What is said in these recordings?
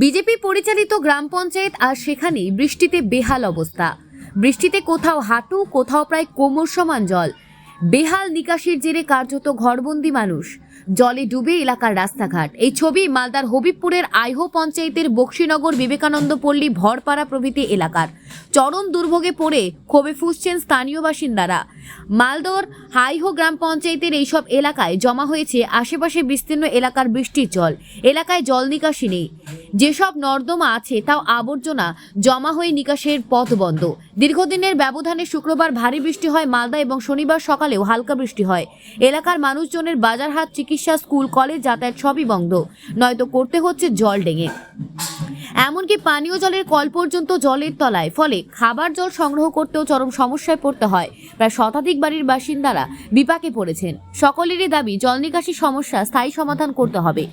BJP পরিচালিত গ্রাম পঞ্চায়েত আর সেখানেই বৃষ্টিতে বেহাল অবস্থা। বৃষ্টিতে কোথাও হাঁটু, কোথাও প্রায় কোমর সমান জল। বেহাল নিকাশির জেরে কার্যত ঘরবন্দি মানুষ। জলে ডুবে এলাকার রাস্তাঘাট। এই ছবি মালদার হবিবপুরের আইহো পঞ্চায়েতের বক্সিনগর বিবেকানন্দ পল্লী ভরপাড়া প্রভৃতি এলাকার। চরম দুর্ভোগে পড়ে ক্ষোভে ফুসছেন স্থানীয় বাসিন্দারা। মালদর হাইহো গ্রাম পঞ্চায়েতের এইসব এলাকায় জমা হয়েছে আশেপাশে বিস্তীর্ণ এলাকার বৃষ্টির জল। এলাকায় জল নিকাশি নেই। যেসব নর্দমা আছে, তাও আবর্জনা জমা হয়ে নিকাশের পথ বন্ধ। দীর্ঘদিনের ব্যবধানে শুক্রবার ভারী বৃষ্টি হয় মালদা এবং শনিবার সকালেও হালকা বৃষ্টি হয়। এলাকার মানুষজনের বাজারহাট, চিকিৎসা স্কুল, কলেজ যাতায়াত সবই বন্ধ। নয়তো করতে হচ্ছে জল ডেঙে। এমনকি পানীয় জলের কল পর্যন্ত জলের তলায়। ফলে খাবার জল সংগ্রহ করতেও চরম সমস্যায় পড়তে হয়। প্রায় শতাধিক বাড়ির বাসিন্দারা বিপাকে পড়েছেন। সকলেরই দাবি, জল নিকাশি সমস্যা স্থায়ী সমাধান করতে হবে।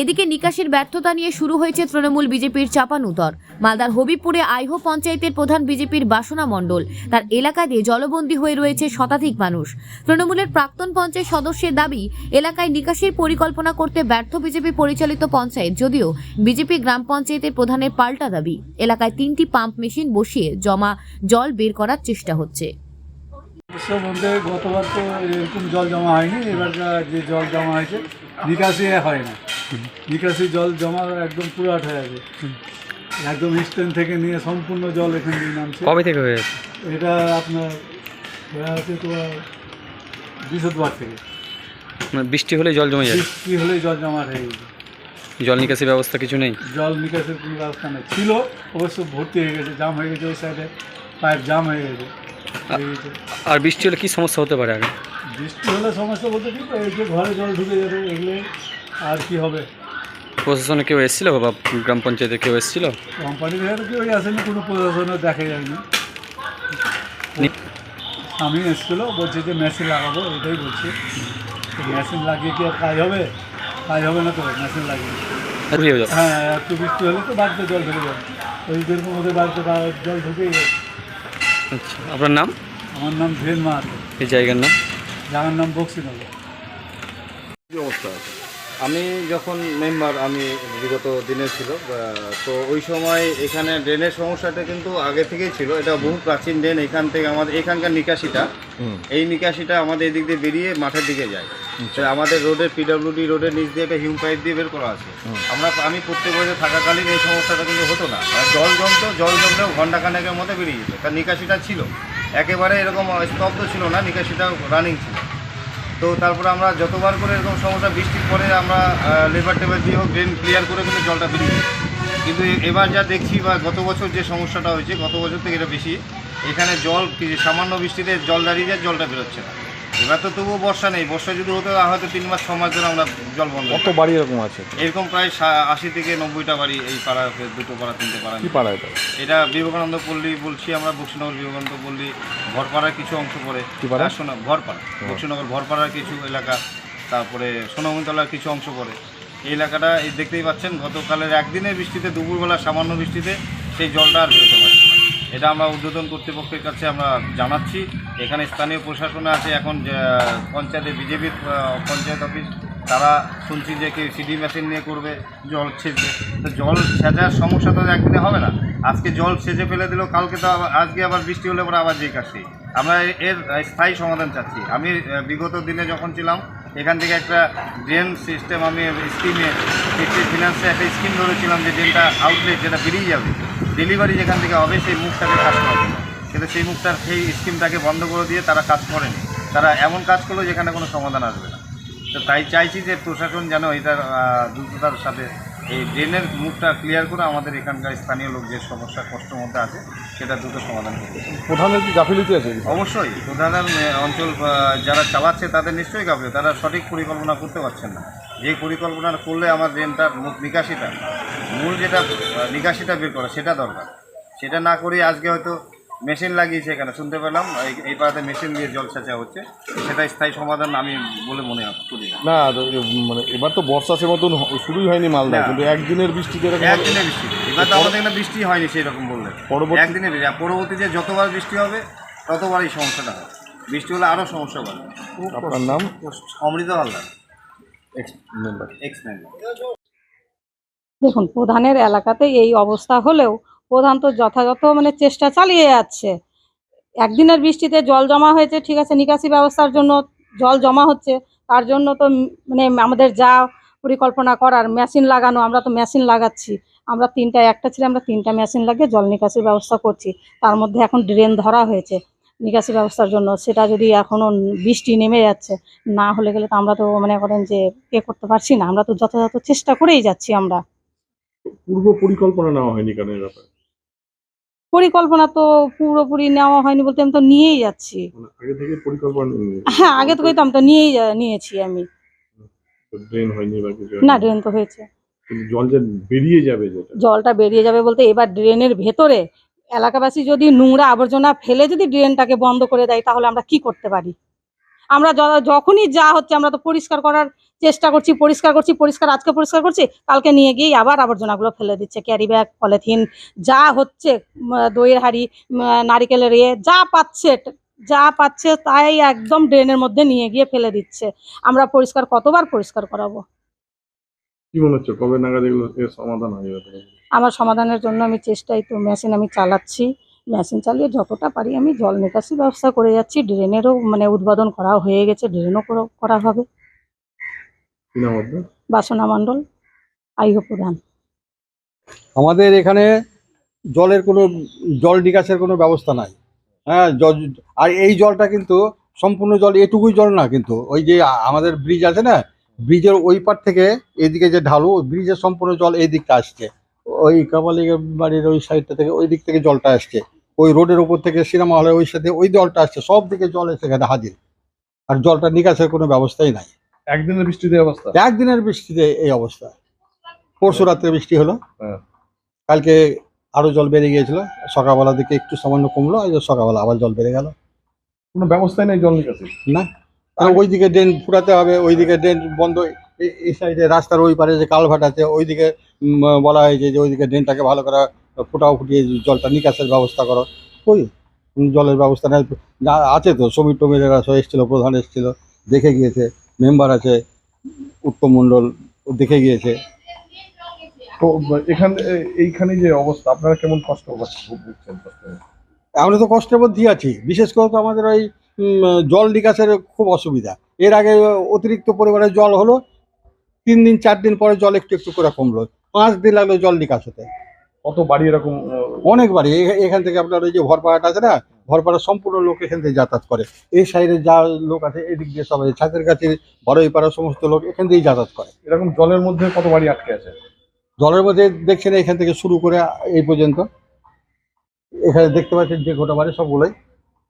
এদিকে নিকাশির ব্যর্থতা নিয়ে শুরু হয়েছে তৃণমূল বিজেপির চাপানুতর। মালদার হবিপুরে আইহো পঞ্চায়েতের প্রধান বিজেপির বাসনা মণ্ডল। তার এলাকা দিয়ে জলবন্দী হয়ে রয়েছে শতাধিক মানুষ। তৃণমূলের প্রাক্তন পঞ্চায়েত সদস্যের দাবি, এলাকায় নিকাশির পরিকল্পনা করতে ব্যর্থ বিজেপি পরিচালিত পঞ্চায়েত, যদিও বিজেপি গ্রাম পঞ্চায়েতের প্রধানের পাল্টা দাবি। এলাকায় তিনটি পাম্প মেশিন বসিয়ে জমা জল বের করার চেষ্টা হচ্ছে। বিশ্ব বলতে গতবার তো এরকম জল জমা হয়নি এবার যে জল জমা হয়েছে নিকাশি হয় না। নিকাশি জল জমা একদম পুরাট হয়ে আছে একদম স্ট্যান্ড থেকে নিয়ে সম্পূর্ণ জল এখানে দিয়ে নামছে। কবে থেকে হয়ে এটা আপনার হয়ে আছে তোমার বৃহস্পতিবার থেকে। মানে বৃষ্টি হলে জল জমে যায় বৃষ্টি হলেই জল জমা হয়ে গেছে। জল নিকাশি ব্যবস্থা কিছু নেই? জল নিকাশের কোনো ব্যবস্থা নেই। ছিল অবশ্য ভর্তি হয়ে গেছে জাম হয়ে গেছে ওই সাইডে পাইপ জাম হয়ে গেছে। আর বৃষ্টি হলে কি সমস্যা হতে পারে আগে? বৃষ্টি হলে সমস্যা বলতে কি এই যে ঘরে জল ঢুকে যাবে এগুলো আর কি হবে? প্রশাসনে কেউ এসেছিল বা গ্রাম পঞ্চায়েতে কেউ এসেছিল? কোম্পানির ভেতরে কেউ আসেনি কোনো প্রশাসনে দেখা যায়নি। আমি এসেছিল বলছে যে মেশিন লাগাবো এটাই বলছি। মেশিন লাগিয়ে কি আর কাজ হবে? কাজ হবে না তো মেশিন লাগিয়ে। হয়ে হ্যাঁ একটু বৃষ্টি হলে তো বাড়িতে জল ঢুকে যাবে। ওই যেরকম ওদের বাড়িতে জল ঢুকেই যাবে। আচ্ছা আপনার নাম? আমার নাম ধীরেন মাহাতো। এই জায়গার নাম? জায়গার নাম বক্সিনগর। আমি যখন মেম্বার আমি বিগত দিনে ছিল তো ওই সময় এখানে ড্রেনের সমস্যাটা কিন্তু আগে থেকেই ছিল। এটা বহু প্রাচীন ড্রেন এখান থেকে আমাদের এখানকার নিকাশিটা এই নিকাশিটা আমাদের এদিক দিয়ে বেরিয়ে মাঠের দিকে যায়। আমাদের রোডের পিডব্লিউডি রোডের নিচ দিয়ে একটা হিউম পাইপ দিয়ে বের করা আছে। আমরা আমি প্রত্যেক বছর থাকাকালীন এই সমস্যাটা কিন্তু হতো না। আর জল জমতো জল জমলেও ঘণ্টা খানেকের মধ্যে বেরিয়ে যেত। কারণ নিকাশিটা ছিল। একেবারে এরকম স্তব্ধ ছিল না নিকাশিটা রানিং ছিল। তো তারপরে আমরা যতবার করে এরকম সমস্যা, বৃষ্টির পরে আমরা লেবার টেবার দিয়ে হোক ড্রেন ক্লিয়ার করে কিন্তু জলটা বেরিয়ে কিন্তু এবার যা দেখছি বা গত বছর যে সমস্যাটা হয়েছে, গত বছর থেকে এটা বেশি, এখানে জল সামান্য বৃষ্টিতে জল দাঁড়িয়ে যায়, জলটা বেরোচ্ছে না। এবার তো তবুও বর্ষা নেই। বর্ষা যদি হতো হয়তো তিন মাস ছ মাস ধরে আমরা জল বন্ধ কত বাড়ি এরকম আছে? এরকম প্রায় সা- আশি থেকে নব্বইটা বাড়ি এই পাড়া দুটো পাড়া তিনটে পাড়া কি পাড়া এটা? এটা বিবেকানন্দ পল্লী বলছি আমরা বক্সিনগর বিবেকানন্দ পল্লী ভরপাড়ার কিছু অংশ পড়ে। কি পাড়া? আর সোনা ভরপাড়া। বক্সিনগর ভরপাড়ার কিছু এলাকা তারপরে সোনামতলার কিছু অংশ পড়ে। এই এলাকাটা এই দেখতেই পাচ্ছেন গতকালের একদিনের বৃষ্টিতে দুপুরবেলা সামান্য বৃষ্টিতে সেই জলটা আর বেরোতে পারছে না। এটা আমরা উদ্বোধন কর্তৃপক্ষের কাছে আমরা জানাচ্ছি। এখানে স্থানীয় প্রশাসনে আছে এখন যে, পঞ্চায়েতে বিজেপির পঞ্চায়েত অফিস তারা শুনছি যে কেউ সিডি মেশিন নিয়ে করবে জল ছেঁচবে। তো জল ছেঁচার সমস্যা তো একদিনে হবে না। আজকে জল সেচে ফেলে দিল কালকে তো আজকে আবার বৃষ্টি হলে পরে আবার যেই কাশি। আমরা এর স্থায়ী সমাধান চাচ্ছি। আমি বিগত দিনে যখন ছিলাম এখান থেকে একটা ড্রেন সিস্টেম আমি স্কিমে ফিনান্সে একটা স্কিম ধরেছিলাম যে ড্রেনটা আউটলেট যেটা বেরিয়ে যাবে। ডেলিভারি যেখান থেকে হবে, সেই মুখটাকে কাজ করা। হবে কিন্তু সেই মুখটার সেই স্কিমটাকে বন্ধ করে দিয়ে তারা কাজ করেনি। তারা এমন কাজ করল যেখানে কোনো সমাধান আসবে না। তো তাই চাইছি যে প্রশাসন যেন এটার দ্রুততার সাথে এই ড্রেনের মুখটা ক্লিয়ার করে আমাদের এখানকার স্থানীয় লোক যে সমস্যা কষ্টের মধ্যে আছে সেটা দ্রুত সমাধান করতে প্রধানের কি গাফিলিতি আছে অবশ্যই প্রধান অঞ্চল যারা চালাচ্ছে তাদের নিশ্চয়ই গাফলে তারা সঠিক পরিকল্পনা করতে পারছেন না। যে পরিকল্পনা করলে আমার ড্রেনটার মুখ নিকাশিটা মূল যেটা নিকাশিটা বের করা সেটা দরকার। সেটা না করে আজকে হয়তো মেশিন লাগিয়েছে এখানে শুনতে পেলাম। এই- এই পাড়াতে মেশিন দিয়ে জল সেচা হচ্ছে। সেটা স্থায়ী সমাধান আমি বলে মনে করি না। না মানে এবার তো বর্ষা সে মতন শুরুই হয়নি মালদা কিন্তু একদিনের বৃষ্টিতে এরকম হবে। একদিনে বৃষ্টি। এবার তো আমাদের এখানে বৃষ্টি হয়নি সেই রকম বললে। পরবর্তী- একদিনে বৃষ্টি। পরবর্তীতে যতবার বৃষ্টি হবে ততবার এই সমস্যাটা হবে। বৃষ্টি হলে আরও সমস্যা বাড়বে। আপনার নাম? Amrit Haldar. Ex member ex member দেখুন প্রধানের এলাকাতে এই অবস্থা হলেও প্রধান তো যথাযথ মানে চেষ্টা চালিয়ে যাচ্ছে। একদিনের বৃষ্টিতে জল জমা হয়েছে, ঠিক আছে, নিকাশি ব্যবস্থার জন্য জল জমা হচ্ছে, তার জন্য তো মানে আমাদের যা পরিকল্পনা করার মেশিন লাগানো, আমরা তো মেশিন লাগাচ্ছি। আমরা তিনটা, একটা ছিল, আমরা তিনটা মেশিন লাগিয়ে জল নিকাশির ব্যবস্থা করছি। তার মধ্যে এখন ড্রেন ধরা হয়েছে নিকাশি ব্যবস্থার জন্য। সেটা যদি এখনও বৃষ্টি নেমে যাচ্ছে, না হলে গেলে তো আমরা তো মনে করেন যে এ করতে পারছি না। আমরা তো যথাযথ চেষ্টা করেই যাচ্ছি আমরা। পূর্ব পরিকল্পনা নেওয়া হয়নি কেন ব্যাপারে? পরিকল্পনা তো পুরোপুরি নেওয়া হয়নি বলতে আমি তো নিয়েই যাচ্ছি। মানে আগে থেকে পরিকল্পনা হ্যাঁ আগে তো আমি তো নিয়েই যা- নিয়েছি আমি। ড্রেন হয়নি বা কিছু না ড্রেন তো হয়েছে। কিন্তু জল যে বেরিয়ে যাবে যেটা? জলটা বেরিয়ে যাবে বলতে এবার ড্রেনের ভেতরে এলাকাবাসী যদি নোংরা আবর্জনা ফেলে যদি ড্রেনটাকে বন্ধ করে দেয় তাহলে আমরা কি করতে পারি? আমরা য- যখনই যা হচ্ছে আমরা তো পরিষ্কার করার চেষ্টা করছি পরিষ্কার করছি পরিষ্কার আজকে পরিষ্কার করছি কালকে নিয়ে গিয়ে আবার আবর্জনাগুলো ফেলে দিচ্ছে ক্যারি ব্যাগ পলিথিন যা হচ্ছে দইয়ের হাড়ি নারিকেলের ইয়ে যা পাচ্ছে যা পাচ্ছে তাই একদম ড্রেনের মধ্যে নিয়ে গিয়ে ফেলে দিচ্ছে। আমরা পরিষ্কার কতবার পরিষ্কার করাবো? কি মনে হচ্ছে কবে নাগাদ এগুলো সমাধান হয়ে যাবে? আমার সমাধানের জন্য আমি চেষ্টাই তো মেশিন আমি চালাচ্ছি। মেশিন চালিয়ে যতটা পারি আমি জল নিকাশি ব্যবস্থা করে যাচ্ছি ড্রেনেরও মানে উদ্বোধন করা হয়ে গেছে ড্রেনও করা- হবে। নাম আপনার বাসনা মণ্ডল আইহ প্রধান আমাদের এখানে জলের কোনো জল নিকাশের কোনো ব্যবস্থা নাই। হ্যাঁ জল আর এই জলটা কিন্তু সম্পূর্ণ জল এটুকুই জল না কিন্তু। ওই যে আমাদের ব্রিজ আছে না ব্রিজের ওই পার থেকে এদিকে যে ঢালু ব্রিজের সম্পূর্ণ জল এই দিকটা আসছে। ওই কাপালি বাড়ির ওই সাইডটা থেকে ওই দিক থেকে জলটা আসছে। ওই রোডের উপর থেকে সিনেমা হলের ওই সাথে ওই জলটা আসছে। সব দিকে জল এসে এখানে হাজির। আর জলটা নিকাশের কোনো ব্যবস্থাই নাই। একদিনের বৃষ্টিতে অবস্থা? একদিনের বৃষ্টিতে এই অবস্থা। পরশু রাত্রে বৃষ্টি হলো। হ্যাঁ। কালকে আরও জল বেড়ে গিয়েছিল। সকালবেলা দিকে একটু সামান্য কমলো সকালবেলা আবার জল বেড়ে গেল। কোনো ব্যবস্থাই নেই জল নিকাশি? না। আর ওইদিকে ড্রেন ফুরাতে হবে ওইদিকে ড্রেন বন্ধ এই- সাইডে রাস্তার ওই পারে যে কালভার্ট আছে ওইদিকে বলা হয়েছে যে ওইদিকে ড্রেনটাকে ভালো করে ফুটাও ফুটিয়ে জলটা নিকাশের ব্যবস্থা করো। ওই জলের ব্যবস্থা নেই। আছে তো সমীর টমিরেরা সব এসেছিল প্রধান এসেছিল দেখে গিয়েছে। মেম্বার আছে উত্তম মণ্ডল ও দেখে গিয়েছে। তো এখানে এইখানে যে অবস্থা আপনারা কেমন কষ্ট কষ্ট আমরা তো কষ্টের মধ্যেই আছি। বিশেষ করে তো আমাদের ওই জল নিকাশের খুব অসুবিধা। এর আগে অতিরিক্ত পরিমাণে জল হলো তিন দিন চার দিন পরে জল একটু একটু করে কমলো। পাঁচ দিন লাগল জল নিকাশ হতে। কত বাড়ি এরকম অনেক বাড়ি। এখান থেকে আপনার ওই যে ভরপাড়াটা আছে না ভরপাড়ার সম্পূর্ণ লোক এখান থেকে যাতায়াত করে। এই সাইডে যা লোক আছে এদিক দিয়ে সবাই ছাদের কাছে বড়ই পাড়া সমস্ত লোক এখান থেকেই যাতায়াত করে। এরকম জলের মধ্যে কত বাড়ি আটকে আছে? জলের মধ্যে দেখছেন এখান থেকে শুরু করে এই পর্যন্ত। এখানে দেখতে পাচ্ছেন যে গোটা বাড়ি সবগুলোই।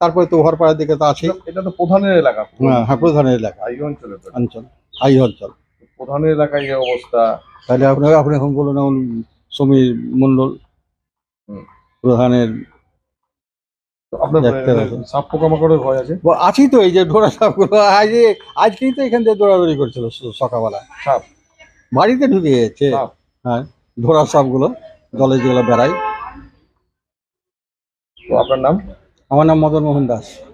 তারপরে তো ভরপাড়ার দিকে তো আছে এটা- তো প্রধানের এলাকা। হ্যাঁ হ্যাঁ প্রধানের এলাকা। এই অঞ্চলে। অঞ্চল আই অঞ্চল। প্রধানের এলাকায় এই অবস্থা। তাহলে আপনি আপনি এখন বলুন এখন সমীর মণ্ডল প্রধানের তো আপনার দেখতে হবে। সাপ পোকামাকড়ের ভয় আছে? তো এই যে ডোরা সাপগুলো। আজ আজকেই তো এখান থেকে দৌড়াদৌড়ি করছিল স- সকালবেলা। সাপ? বাড়িতে ঢুকে গেছে? হ্যাঁ ধরা সাপগুলো। জলে যেগুলো বেড়ায়। আপনার নাম? আমার নাম মদন মোহন দাস।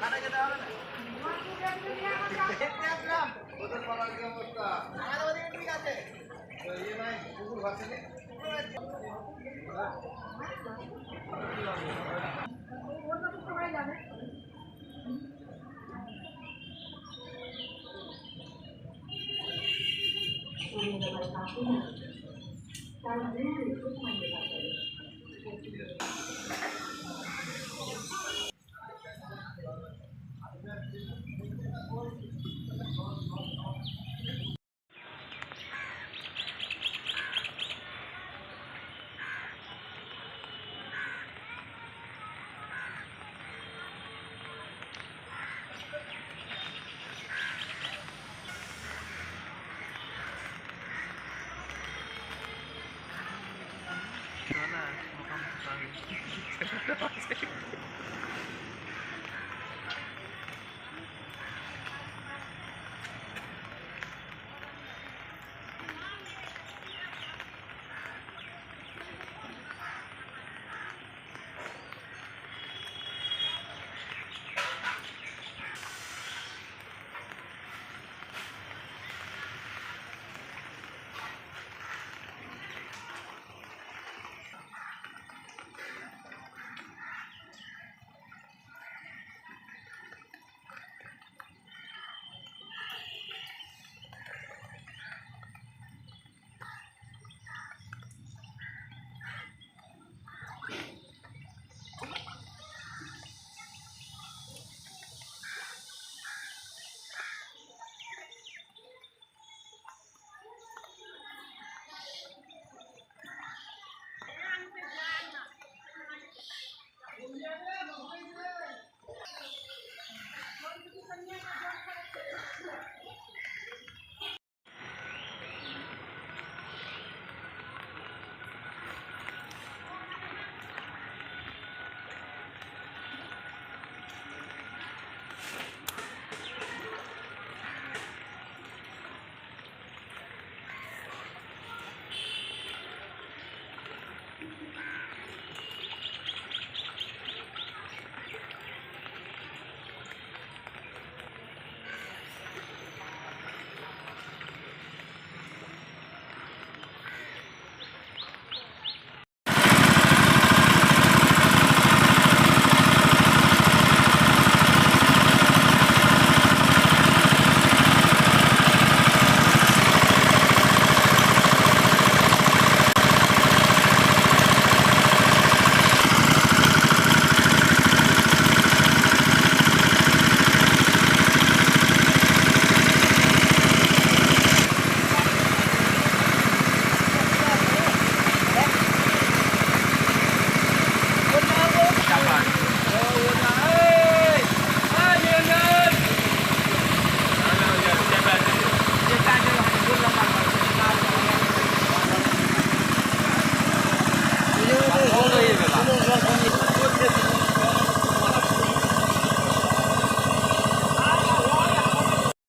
খানা খেতে হবে না Thank you.